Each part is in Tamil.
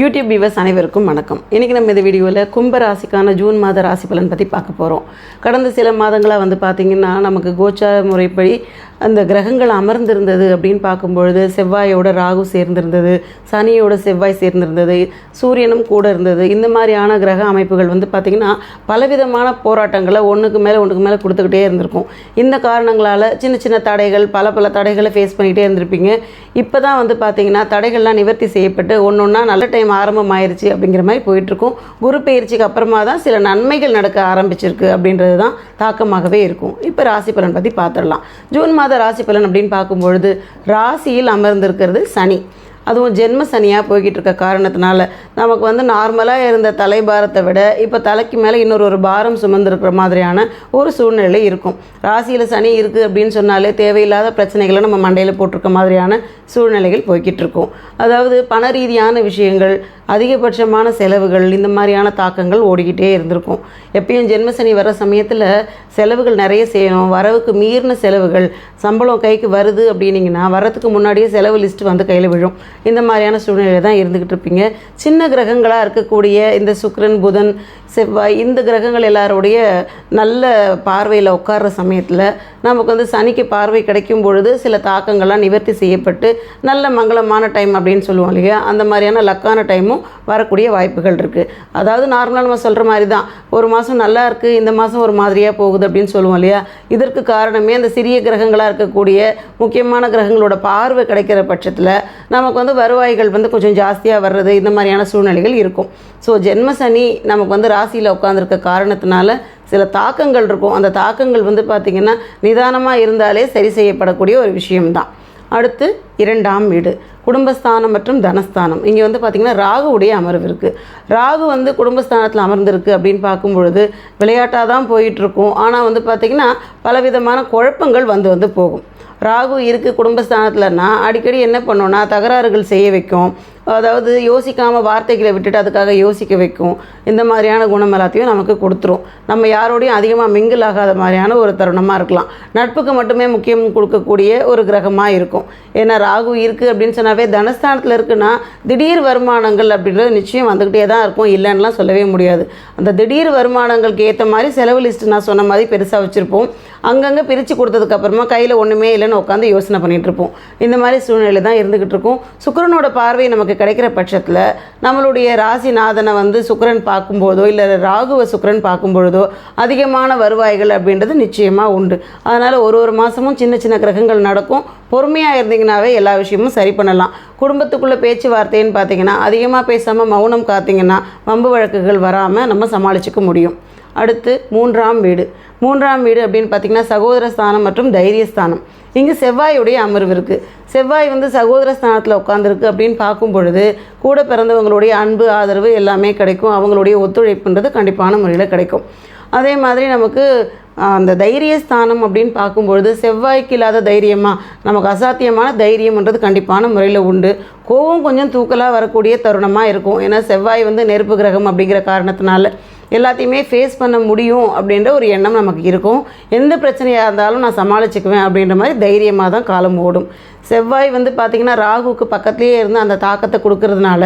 யூடியூப் வியூவர்ஸ் அனைவருக்கும் வணக்கம். இன்றைக்கி நம்ம இந்த வீடியோவில் கும்ப ராசிக்கான ஜூன் மாத ராசி பலன் பற்றி பார்க்க போகிறோம் கடந்த சில மாதங்களாக வந்து பார்த்திங்கன்னா நமக்கு கோச்சார முறைப்படி அந்த கிரகங்கள் அமர்ந்திருந்தது அப்படின்னு பார்க்கும்பொழுது செவ்வாயோட ராகு சேர்ந்திருந்தது சனியோட செவ்வாய் சேர்ந்திருந்தது சூரியனும் கூட இருந்தது. இந்த மாதிரியான கிரக அமைப்புகள் வந்து பார்த்திங்கன்னா பலவிதமான போராட்டங்களை ஒன்றுக்கு மேலே ஒன்றுக்கு மேலே கொடுத்துக்கிட்டே இருந்திருக்கும். இந்த காரணங்களால் சின்ன சின்ன தடைகள் பல பல தடைகளை ஃபேஸ் பண்ணிகிட்டே இருந்திருப்பீங்க. இப்போ தான் வந்து பார்த்திங்கன்னா தடைகள்லாம் நிவர்த்தி செய்யப்பட்டு ஒன்று ஒன்றா நல்ல டைம் ஆரம்பமாயிருச்சு அப்படிங்கிற மாதிரி போயிட்டுருக்கும். குரு பயிற்சிக்கு அப்புறமா தான் சில நன்மைகள் நடக்க ஆரம்பிச்சிருக்கு அப்படின்றது தான் தாக்கமாகவே இருக்கும். இப்போ ராசி பலன் பற்றி பார்த்துடலாம். ஜூன் மாதம் மாத ராசி பலன் அப்படின்னு பார்க்கும்பொழுது ராசியில் அமர்ந்திருக்கிறது சனி. அதுவும் ஜென்ம சனியாக போய்கிட்டு இருக்க காரணத்தினால நமக்கு வந்து நார்மலாக இருந்த தலைபாரத்தை விட இப்போ தலைக்கு மேலே இன்னொரு ஒரு பாரம் சுமந்துருக்கிற மாதிரியான ஒரு சூழ்நிலை இருக்கும். ராசியில் சனி இருக்குது அப்படின்னு சொன்னாலே தேவையில்லாத பிரச்சனைகளை நம்ம மண்டையில் போட்டிருக்க மாதிரியான சூழ்நிலைகள் போய்கிட்டு இருக்கும். அதாவது பண ரீதியான விஷயங்கள் அதிகபட்சமான செலவுகள் இந்த மாதிரியான தாக்கங்கள் ஓடிக்கிட்டே இருந்திருக்கும். எப்பயும் ஜென்மசனி வர சமயத்தில் செலவுகள் நிறைய செய்யணும் வரவுக்கு மீறின செலவுகள் சம்பளம் கைக்கு வருது அப்படின்னீங்கன்னா வரத்துக்கு முன்னாடியே செலவு லிஸ்ட் வந்து கையில் விழும். இந்த மாதிரியான சூழ்நிலை தான் இருந்துக்கிட்டு இருப்பீங்க. சின்ன கிரகங்களாக இருக்கக்கூடிய இந்த சுக்ரன் புதன் செவ்வாய் இந்த கிரகங்கள் எல்லாருடைய நல்ல பார்வையில் உட்கார்ற சமயத்தில் நமக்கு வந்து சனிக்கு பார்வை கிடைக்கும் பொழுது சில தாக்கங்கள்லாம் நிவர்த்தி செய்யப்பட்டு நல்ல மங்களமான டைம் அப்படின்னு சொல்லுவோம் இல்லையா? அந்த மாதிரியான லக்கான டைமும் வரக்கூடிய வாய்ப்புகள் இருக்குது அதாவது நார்மலாக நம்ம சொல்கிற மாதிரி தான் ஒரு மாதம் நல்லா இருக்குது இந்த மாதம் ஒரு மாதிரியாக போகுது அப்படின்னு சொல்லுவோம் இல்லையா? இதற்கு காரணமே அந்த சிறிய கிரகங்களாக இருக்கக்கூடிய முக்கியமான கிரகங்களோட பார்வை கிடைக்கிற பட்சத்தில் நமக்கு வந்து வருவாய்கள் வந்து கொஞ்சம் ஜாஸ்தியாக வர்றது இந்த மாதிரியான சூழ்நிலைகள் இருக்கும். ஸோ ஜென்ம சனி நமக்கு வந்து ராசியில் உட்காந்துருக்க காரணத்தினால சில தாக்கங்கள் இருக்கும். அந்த தாக்கங்கள் வந்து பார்த்திங்கன்னா நிதானமாக இருந்தாலே சரி செய்யப்படக்கூடிய ஒரு விஷயம்தான். அடுத்து இரண்டாம் வீடு. குடும்பஸ்தானம் மற்றும் தனஸ்தானம். இங்கே வந்து பார்த்திங்கன்னா ராகுவுடைய அமர்வு இருக்குது ராகு வந்து குடும்பஸ்தானத்தில் அமர்ந்திருக்கு அப்படின்னு பார்க்கும் பொழுது விளையாட்டாக தான் போயிட்டுருக்கும் ஆனால் வந்து பார்த்திங்கன்னா பலவிதமான குழப்பங்கள் வந்து வந்து போகும். ராகு இருக்குது குடும்பஸ்தானத்தில்னா அடிக்கடி என்ன பண்ணோன்னா தகராறுகள் செய்ய வைக்கும். அதாவது யோசிக்காமல் வார்த்தைகளை விட்டுட்டு அதுக்காக யோசிக்க வைக்கும். இந்த மாதிரியான குணம் எல்லாத்தையும் நமக்கு கொடுத்துரும். நம்ம யாரோடையும் அதிகமாக மிங்கிள் ஆகாத மாதிரியான ஒரு தருணமாக இருக்கலாம். நட்புக்கு மட்டுமே முக்கியம் கொடுக்கக்கூடிய ஒரு கிரகமாக இருக்கும். ஏன்னா ராகு இருக்குது அப்படின்னு சொன்னாவே தனஸ்தானத்தில் இருக்குன்னா திடீர் வருமானங்கள் அப்படின்றது நிச்சயம் வந்துக்கிட்டே தான் இருக்கும். இல்லைன்னுலாம் சொல்லவே முடியாது. அந்த திடீர் வருமானங்களுக்கு ஏற்ற மாதிரி செலவு லிஸ்ட்டு நான் சொன்ன மாதிரி பெருசாக வச்சுருப்போம். அங்கங்கே பிரித்து கொடுத்ததுக்கப்புறமா கையில் ஒன்றுமே இல்லைன்னு உட்காந்து யோசனை பண்ணிகிட்ருப்போம் இந்த மாதிரி சூழ்நிலை தான் இருந்துக்கிட்டு இருக்கும். சுக்கரனோட பார்வை நமக்கு கிடைக்கிற பட்சத்தில் நம்மளுடைய ராசிநாதனை வந்து சுக்கரன் பார்க்கும்போதோ இல்லை ராகுவ சுக்கரன் பார்க்கும்பொழுதோ அதிகமான வருவாய்கள் அப்படின்றது நிச்சயமாக உண்டு. அதனால் ஒரு ஒரு மாதமும் சின்ன சின்ன கிரகங்கள் நடக்கும். பொறுமையாக இருந்தீங்கன்னாவே எல்லா விஷயமும் சரி பண்ணலாம். குடும்பத்துக்குள்ளே பேச்சுவார்த்தைன்னு பார்த்தீங்கன்னா அதிகமாக பேசாமல் மௌனம் காத்தீங்கன்னா வம்பு வழக்குகள் வராமல் நம்ம சமாளிச்சுக்க முடியும். அடுத்து மூன்றாம் வீடு. மூன்றாம் வீடு அப்படின்னு பார்த்தீங்கன்னா சகோதர ஸ்தானம் மற்றும் தைரியஸ்தானம் இங்கே செவ்வாயுடைய அமர்வு இருக்குது செவ்வாய் வந்து சகோதர ஸ்தானத்தில் உட்காந்துருக்கு அப்படின்னு பார்க்கும் பொழுது கூட பிறந்தவங்களுடைய அன்பு ஆதரவு எல்லாமே கிடைக்கும். அவங்களுடைய ஒத்துழைப்புன்றது கண்டிப்பான முறையில் கிடைக்கும். அதே மாதிரி நமக்கு அந்த தைரியஸ்தானம் அப்படின்னு பார்க்கும்பொழுது செவ்வாய்க்கு இல்லாத தைரியமாக நமக்கு அசாத்தியமான தைரியம்ன்றது கண்டிப்பான முறையில் உண்டு. கோவம் கொஞ்சம் தூக்கலாக வரக்கூடிய தருணமாக இருக்கும். ஏன்னா செவ்வாய் வந்து நெருப்பு கிரகம் அப்படிங்கிற காரணத்தினால. எல்லாத்தையுமே ஃபேஸ் பண்ண முடியும் அப்படின்ற ஒரு எண்ணம் நமக்கு இருக்கும். எந்த பிரச்சனையாக இருந்தாலும் நான் சமாளிச்சுக்குவேன் அப்படின்ற மாதிரி தைரியமாக தான் காலம் ஓடும். செவ்வாய் வந்து பார்த்திங்கன்னா ராகுவுக்கு பக்கத்துலேயே இருந்து அந்த தாக்கத்தை கொடுக்கறதுனால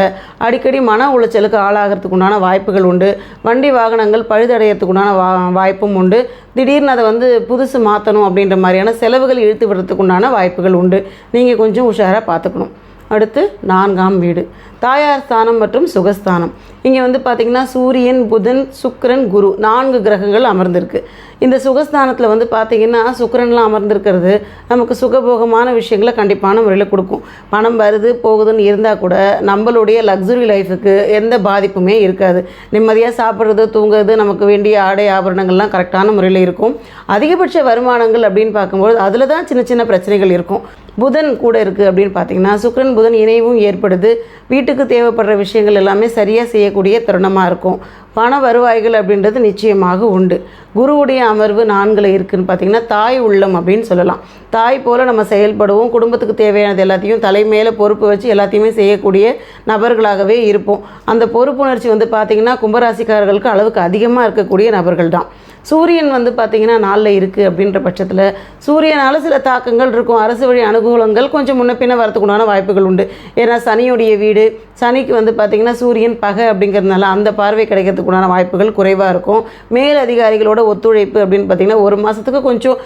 அடிக்கடி மன உளைச்சலுக்கு ஆளாகிறதுக்கு உண்டான வாய்ப்புகள் உண்டு. வண்டி வாகனங்கள் பழுதடையறதுக்கு உண்டான வா வாய்ப்பும் உண்டு. திடீர்னு அதை வந்து புதுசு மாற்றணும் அப்படின்ற மாதிரியான செலவுகள் இழுத்து விடுறதுக்கு உண்டான வாய்ப்புகள் உண்டு. நீங்கள் கொஞ்சம் உஷாராக பார்த்துக்கணும் அடுத்து நான்காம் வீடு. தாயார் ஸ்தானம் மற்றும் சுகஸ்தானம். இங்கே வந்து பார்த்திங்கன்னா சூரியன் புதன் சுக்கரன் குரு நான்கு கிரகங்கள் அமர்ந்திருக்கு. இந்த சுகஸ்தானத்தில் வந்து பார்த்திங்கன்னா சுக்கரன்லாம் அமர்ந்திருக்கிறது நமக்கு சுகபோகமான விஷயங்களை கண்டிப்பான முறையில் கொடுக்கும். பணம் வருது போகுதுன்னு இருந்தால் கூட நம்மளுடைய லக்ஸுரி லைஃபுக்கு எந்த பாதிப்புமே இருக்காது. நிம்மதியாக சாப்பிட்றது தூங்குறது நமக்கு வேண்டிய ஆடை ஆபரணங்கள்லாம் கரெக்டான முறையில் இருக்கும். அதிகபட்ச வருமானங்கள் அப்படின்னு பார்க்கும்போது அதில் தான் சின்ன சின்ன பிரச்சனைகள் இருக்கும். புதன் கூட இருக்குது அப்படின்னு பார்த்தீங்கன்னா சுக்கரன் புதன் இணைவும் ஏற்படுது. வீட்டு வீட்டுக்கு தேவைப்படுற விஷயங்கள் எல்லாமே சரியாக செய்யக்கூடிய தருணமாக இருக்கும். பண வருவாய்கள் அப்படின்றது நிச்சயமாக உண்டு. குருவுடைய அமர்வு நான்கில் இருக்குதுன்னு பார்த்தீங்கன்னா தாய் உள்ளம் அப்படின்னு சொல்லலாம். தாய் போல் நம்ம செயல்படுவோம். குடும்பத்துக்கு தேவையானது எல்லாத்தையும் தலைமையில் பொறுப்பு வச்சு எல்லாத்தையுமே செய்யக்கூடிய நபர்களாகவே இருப்போம். அந்த பொறுப்புணர்ச்சி வந்து பார்த்திங்கன்னா கும்பராசிக்காரர்களுக்கு அளவுக்கு அதிகமாக இருக்கக்கூடிய நபர்கள் தான் சூரியன் வந்து பார்த்திங்கன்னா நாளில் இருக்குது அப்படின்ற பட்சத்தில் சூரியனால் சில தாக்கங்கள் இருக்கும். அரசு வழி அனுகூலங்கள் கொஞ்சம் முன்ன பின்ன வரத்துக்குண்டான வாய்ப்புகள் உண்டு. ஏன்னா சனியுடைய வீடு சனிக்கு வந்து பார்த்திங்கன்னா சூரியன் பகை அப்படிங்கிறதுனால அந்த பார்வை கிடைக்கிறதுக்குண்டான வாய்ப்புகள் குறைவாக இருக்கும். மேல் அதிகாரிகளோட ஒத்துழைப்பு அப்படின்னு பார்த்திங்கன்னா ஒரு மாதத்துக்கு கொஞ்சம்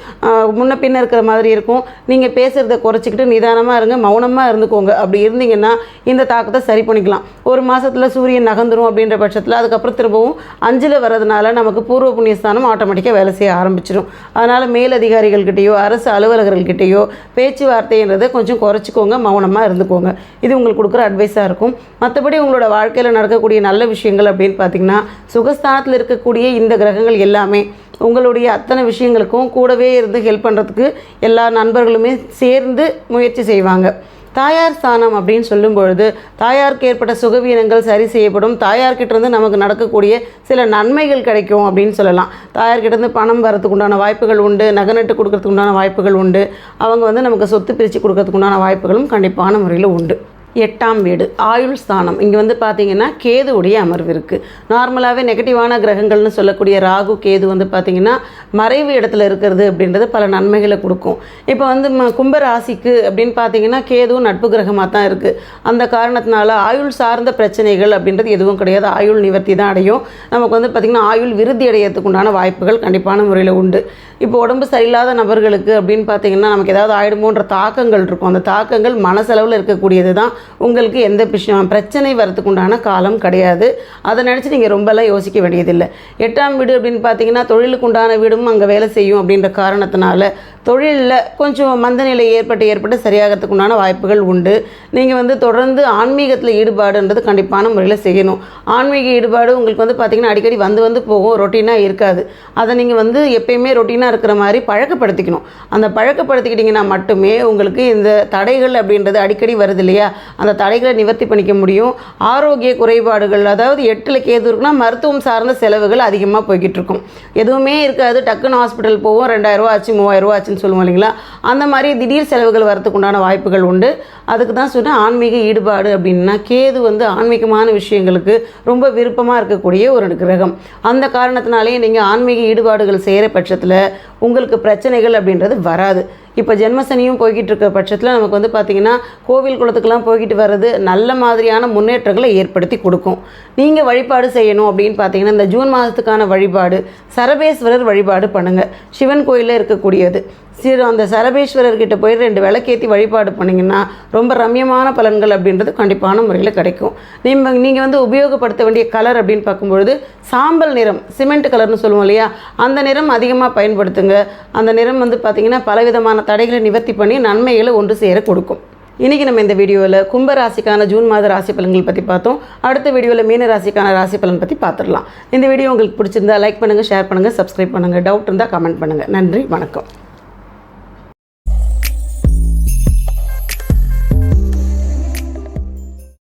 முன்ன பின்ன இருக்கிற மாதிரி இருக்கும். நீங்கள் பேசுகிறத குறைச்சிக்கிட்டு நிதானமாக இருங்க மௌனமாக இருந்துக்கோங்க. அப்படி இருந்தீங்கன்னா இந்த தாக்கத்தை சரி பண்ணிக்கலாம். ஒரு மாதத்தில் சூரியன் நகர்ந்துடும் அப்படின்ற பட்சத்தில் அதுக்கப்புறம் திரும்பவும் அஞ்சில் வர்றதுனால நமக்கு பூர்வ புண்ணியஸ்தானம் ஆட்டோமேட்டிக்காக வேலை செய்ய ஆரம்பிச்சிடும் அதனால் மேலதிகாரிகள்கிட்டயோ அரசு அலுவலகர்கள்கிட்டயோ பேச்சுவார்த்தைன்றதை கொஞ்சம் குறைச்சிக்கோங்க மௌனமாக இருந்துக்கோங்க. இது உங்களுக்கு கொடுக்குற அட்வைஸாக இருக்கும். மற்றபடி உங்களோட வாழ்க்கையில் நடக்கக்கூடிய நல்ல விஷயங்கள் அப்படின்னு பார்த்தீங்கன்னா சுகஸ்தானத்தில் இருக்கக்கூடிய இந்த கிரகங்கள் எல்லாமே உங்களுடைய அத்தனை விஷயங்களுக்கும் கூடவே இருந்து ஹெல்ப் பண்ணுறதுக்கு எல்லா நண்பர்களுமே சேர்ந்து முயற்சி செய்வாங்க. தாயார் ஸ்தானம் அப்படின்னு சொல்லும் பொழுது தாயாருக்கு ஏற்பட்ட சுகவீனங்கள் சரி செய்யப்படும். தாயார்கிட்டேருந்து நமக்கு நடக்கக்கூடிய சில நன்மைகள் கிடைக்கும் அப்படின்னு சொல்லலாம். தாயார்கிட்டேருந்து பணம் வரத்துக்கு உண்டான வாய்ப்புகள் உண்டு. நகை நட்டு கொடுக்கறதுக்கு உண்டான வாய்ப்புகள் உண்டு. அவங்க வந்து நமக்கு சொத்து பிரித்து கொடுக்கறதுக்கு உண்டான வாய்ப்புகளும் கண்டிப்பான முறையில் உண்டு. எட்டாம் வீடு ஆயுள் ஸ்தானம். இங்கே வந்து பார்த்தீங்கன்னா கேதுவுடைய அமர்வு இருக்குது நார்மலாகவே நெகட்டிவான கிரகங்கள்னு சொல்லக்கூடிய ராகு கேது வந்து பார்த்தீங்கன்னா மறைவு இடத்துல இருக்கிறது அப்படின்றது பல நன்மைகளை கொடுக்கும். இப்போ வந்து ம கும்ப ராசிக்கு அப்படின்னு பார்த்தீங்கன்னா கேதுவும் நட்பு கிரகமாக தான் இருக்குது அந்த காரணத்தினால ஆயுள் சார்ந்த பிரச்சனைகள் அப்படின்றது எதுவும் கிடையாது. ஆயுள் நிவர்த்தி தான் அடையும். நமக்கு வந்து பார்த்திங்கன்னா ஆயுள் விருத்தி அடையறதுக்கு உண்டான வாய்ப்புகள் கண்டிப்பான முறையில் உண்டு. இப்போ உடம்பு சரியில்லாத நபர்களுக்கு அப்படின்னு பார்த்தீங்கன்னா நமக்கு ஏதாவது ஆயிடுமோன்ற தாக்கங்கள் இருக்கும். அந்த தாக்கங்கள் மனசளவில் இருக்கக்கூடியது தான் உங்களுக்கு எந்த விஷயம் பிரச்சனை வரதுக்கு உண்டான காலம் கிடையாது. அதை நினச்சி நீங்கள் ரொம்பலாம் யோசிக்க வேண்டியதில்லை. எட்டாம் வீடு அப்படின்னு பார்த்தீங்கன்னா தொழிலுக்கு உண்டான வீடும் அங்கே வேலை செய்யும் அப்படின்ற காரணத்தினால தொழிலில் கொஞ்சம் மந்தநிலை ஏற்பட்டு ஏற்பட்டு சரியாகிறதுக்கு உண்டான வாய்ப்புகள் உண்டு. நீங்கள் வந்து தொடர்ந்து ஆன்மீகத்தில் ஈடுபாடுன்றது கண்டிப்பான முறையில் செய்யணும். ஆன்மீக ஈடுபாடு உங்களுக்கு வந்து பார்த்திங்கன்னா அடிக்கடி வந்து வந்து போகும் ரொட்டீனாக இருக்காது. அதை நீங்கள் வந்து எப்பயுமே ரொட்டீனாக இருக்கிற மாதிரி பழக்கப்படுத்திக்கணும். அந்த பழக்கப்படுத்திக்கிட்டிங்கன்னா மட்டுமே உங்களுக்கு இந்த தடைகள் அப்படின்றது அடிக்கடி வருது இல்லையா? அந்த தடைகளை நிவர்த்தி பண்ணிக்க முடியும். ஆரோக்கிய குறைபாடுகள் அதாவது எட்டில் கேது இருக்குன்னா மருத்துவம் சார்ந்த செலவுகள் அதிகமாக போய்கிட்டு இருக்கும் எதுவுமே இருக்காது. டக்குன்னு ஹாஸ்பிட்டல் போவோம். ரெண்டாயிரரூவா ஆச்சு மூவாயிரரூவா ஆச்சுன்னு சொல்லுவோம் இல்லைங்களா? அந்த மாதிரி திடீர் செலவுகள் வரத்துக்கு உண்டான வாய்ப்புகள் உண்டு. அதுக்கு தான் சொன்னேன் ஆன்மீக ஈடுபாடு அப்படின்னா கேது வந்து ஆன்மீகமான விஷயங்களுக்கு ரொம்ப விருப்பமாக இருக்கக்கூடிய ஒரு கிரகம். அந்த காரணத்தினாலேயே நீங்கள் ஆன்மீக ஈடுபாடுகள் செய்கிற பட்சத்தில் உங்களுக்கு பிரச்சனைகள் அப்படின்றது வராது. இப்போ ஜென்மசனியும் போய்கிட்டு இருக்க பட்சத்தில் நமக்கு வந்து பார்த்திங்கன்னா கோவில் குளத்துக்கெல்லாம் போய்கிட்டு வர்றது நல்ல மாதிரியான முன்னேற்றங்களை ஏற்படுத்தி கொடுக்கும். நீங்கள் வழிபாடு செய்யணும் அப்படின்னு பார்த்தீங்கன்னா இந்த ஜூன் மாதத்துக்கான வழிபாடு சரபேஸ்வரர் வழிபாடு பண்ணுங்கள் சிவன் கோயிலில் இருக்கக்கூடியது. சிறு அந்த சரபேஸ்வரர்கிட்ட போய் ரெண்டு விளக்கேற்றி வழிபாடு பண்ணிங்கன்னா ரொம்ப ரம்யமான பலன்கள் அப்படின்றது கண்டிப்பான முறையில் கிடைக்கும். நீங்கள் நீங்கள் வந்து உபயோகப்படுத்த வேண்டிய கலர் அப்படின்னு பார்க்கும்பொழுது சாம்பல் நிறம் சிமெண்ட் கலர்னு சொல்லுவோம் இல்லையா? அந்த நிறம் அதிகமாக பயன்படுத்துங்க. அந்த நிறம் வந்து பார்த்திங்கன்னா பலவிதமான தடைகளை நிவர்த்தி பண்ணி நன்மைகளை ஒன்று சேர கொடுக்கும். இன்றைக்கி நம்ம இந்த வீடியோவில் கும்ப ராசிக்கான ஜூன் மாத ராசி பலன்கள் பற்றி பார்த்தோம். அடுத்த வீடியோவில் மீன ராசிக்கான ராசி பலன் பற்றி பார்த்துடலாம் இந்த வீடியோ உங்களுக்கு பிடிச்சிருந்தா லைக் பண்ணுங்கள் ஷேர் பண்ணுங்கள் சப்ஸ்கிரைப் பண்ணுங்கள் டவுட் இருந்தால் கமெண்ட் பண்ணுங்கள் நன்றி வணக்கம்.